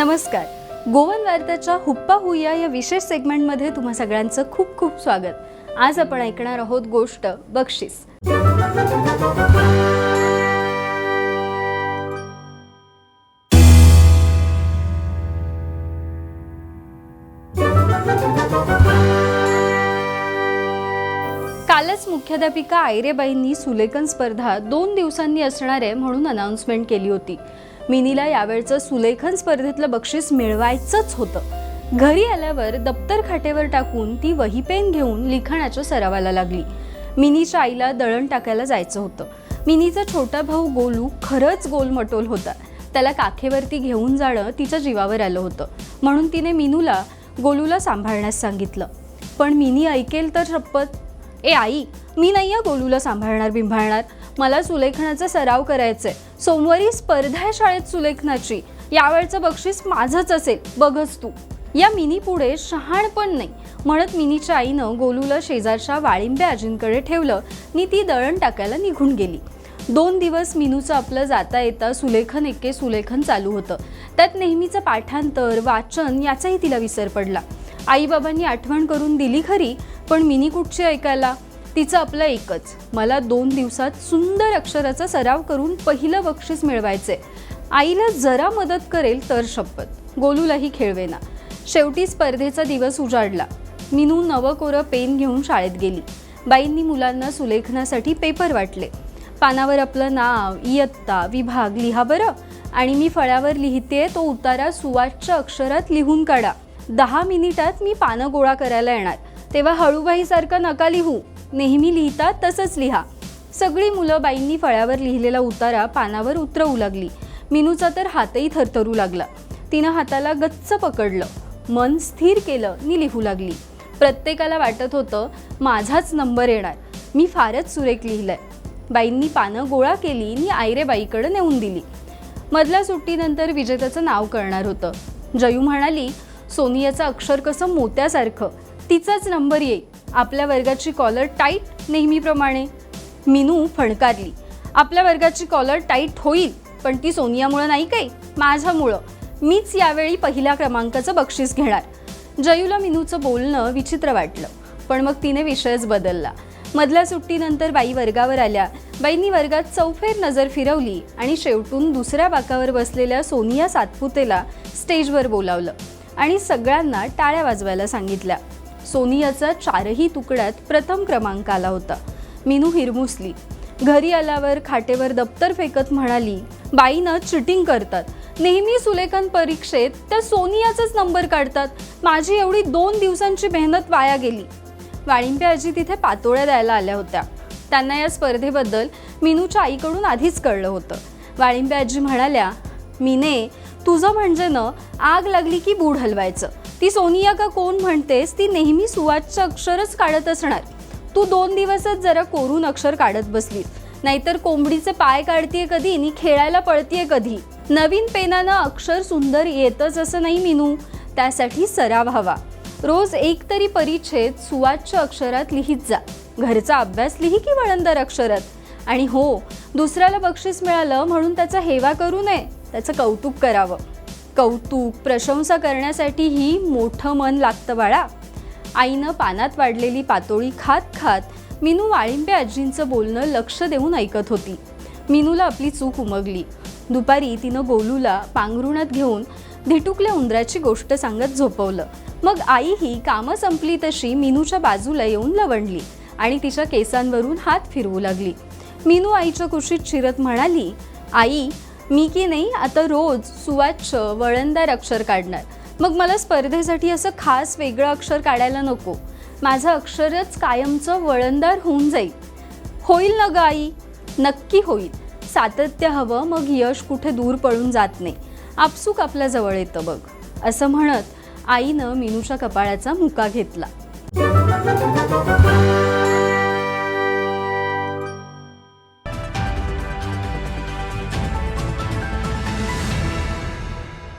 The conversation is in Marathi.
नमस्कार. गोवन वार्ताच्या हुप्पा हुया या विशेष सेगमेंटमध्ये तुम्हा सगळ्यांचं खूप खूप स्वागत. आज आपण ऐकणार आहोत गोष्ट बक्षीस. कालच मुख्याध्यापिका आयरेबाईंनी सुलेखन स्पर्धा दोन दिवसांनी असणार आहे म्हणून अनाउन्समेंट केली होती. मिनीला यावेळचं सुलेखन स्पर्धेतलं बक्षीस मिळवायचंच होतं. घरी आल्यावर दप्तर खाटेवर टाकून ती वही पेन घेऊन लिखाणाच्या सरावाला लागली. मिनीच्या आईला दळण टाकायला जायचं होतं. मिनीचा छोटा भाऊ गोलू खरंच गोलमटोल होता. त्याला काखेवरती घेऊन जाणं तिच्या जीवावर आलं होतं. म्हणून तिने मिनूला गोलूला सांभाळण्यास सांगितलं. पण मिनी ऐकेल तर शपथ ए आई मी नाही या गोलूला सांभाळणार बिंभाळणार. मला सुलेखनाचा सराव करायचंय. सोमवारी स्पर्धा आहे शाळेत सुलेखनाची. यावेळचं बक्षीस माझंच असेल. बघच तू. या मिनी पुढे शहाण पण नाही. म्हणत मिनीच्या आईनं गोलूला शेजारच्या वाळिंब्या आजींकडे ठेवलं. नि ती दळण टाकायला निघून गेली. दोन दिवस मिनूचं आपलं जाता येता सुलेखन एके सुलेखन चालू होतं. त्यात नेहमीचं पाठांतर वाचन याचाही तिला विसर पडला. आईबाबांनी आठवण करून दिली खरी पण मिनी कुठची ऐकायला? तिचं आपलं एकच. मला दोन दिवसात सुंदर अक्षराचा सराव करून पहिलं बक्षीस मिळवायचंय. आईला जरा मदत करेल तर शपथ. गोलूलाही खेळवेना. शेवटी स्पर्धेचा दिवस उजाडला. मिनू नवं कोरं पेन घेऊन शाळेत गेली. बाईंनी मुलांना सुलेखनासाठी पेपर वाटले. पानावर आपलं नाव इयत्ता विभाग लिहा बरं. आणि मी फळ्यावर लिहिते तो उतारा सुवाच्य अक्षरात लिहून काढा. दहा मिनिटात मी पानं गोळा करायला येणार. तेव्हा हळूबाईसारखं नका लिहू. नेहमी लिहितात तसंच लिहा. सगळी मुलं बाईंनी फळ्यावर लिहिलेला उतारा पानावर उतरवू लागली. मिनूचा तर हातही थरथरू लागला. तिनं हाताला गच्च पकडलं. मन स्थिर केलं नि लिहू लागली. प्रत्येकाला वाटत होतं माझाच नंबर येणार. मी फारच सुरेख लिहिलंय. बाईंनी पानं गोळा केली आणि आयरेबाईकडे नेऊन दिली. मधल्या सुट्टीनंतर विजेत्याचं नाव कळणार होतं. जयू म्हणाली सोनियाचं अक्षर कसं मोत्यासारखं. तिचाच नंबर येईल. आपल्या वर्गाची कॉलर टाईट नेहमीप्रमाणे. मिनू फणकारली. आपल्या वर्गाची कॉलर टाईट होईल पण ती सोनियामुळं नाही काय माझ्यामुळं. मीच यावेळी पहिल्या क्रमांकाचं बक्षीस घेणार. जयूला मिनूचं बोलणं विचित्र वाटलं पण मग तिने विषयच बदलला. मधल्या सुट्टीनंतर बाई वर्गावर आल्या. बाईंनी वर्गात चौफेर नजर फिरवली आणि शेवटून दुसऱ्या बाकावर बसलेल्या सोनिया सातपुतेला स्टेजवर बोलावलं आणि सगळ्यांना टाळ्या वाजवायला सांगितल्या. सोनियाचा चारही तुकड्यात प्रथम क्रमांक आला होता. मिनू हिरमुसली. घरी आल्यावर खाटेवर दप्तर फेकत म्हणाली बाईनं चिटिंग करतात. नेहमी सुलेखन परीक्षेत त्या सोनियाचाच नंबर काढतात. माझी एवढी दोन दिवसांची मेहनत वाया गेली. वाळिंबे आजी तिथे पातोळ्या द्यायला आल्या होत्या. त्यांना या स्पर्धेबद्दल मिनूच्या आईकडून आधीच कळलं होतं. वाळिंबे आजी म्हणाल्या मीने तुझं म्हणजे न आग लागली की बूड हलवायचं. ती सोनिया का कोण म्हणतेस? ती नेहमी सुवाच्य अक्षरच काढत असणार. तू दोन दिवसच जरा कोरून अक्षर काढत बसलीस. नाहीतर कोंबडीचे पाय काढतीये कधी आणि खेळायला पळतीये कधी. नवीन पेनानं अक्षर सुंदर येतच असं नाही मिनू. त्यासाठी सराव हवा. रोज एक तरी परिच्छेद सुवाच्य अक्षरात लिहित जा. घरचा अभ्यास लिही की वळंदर अक्षरात. आणि हो दुसऱ्याला बक्षीस मिळालं म्हणून त्याचा हेवा करू नये. त्याचं कौतुक करावं. कौतुक प्रशंसा करण्यासाठीही मोठं मन लागतं बाळा. आईनं पानात वाढलेली पातोळी खात खात मिनू वाळिंबे आजींचं बोलणं लक्ष देऊन ऐकत होती. मिनूला आपली चूक उमगली. दुपारी तिनं गोलूला पांघरुणात घेऊन धिटुकल्या उंदराची गोष्ट सांगत झोपवलं. मग आई ही कामं संपली तशी मिनूच्या बाजूला येऊन लवणली आणि तिच्या केसांवरून हात फिरवू लागली. मिनू आईच्या कुशीत शिरत म्हणाली आई मी की नाही आता रोज सुवाच्य वळणदार अक्षर काढणार. मग मला स्पर्धेसाठी असं खास वेगळं अक्षर काढायला नको. माझं अक्षरच कायमचं वळणदार होऊन जाईल. होईल ना ग आई? नक्की होईल. सातत्य हवं मग यश कुठे दूर पळून जात नाही. आपसूक आपल्या जवळ येतं बघ. असं म्हणत आईनं मिनूच्या कपाळाचा मुका घेतला.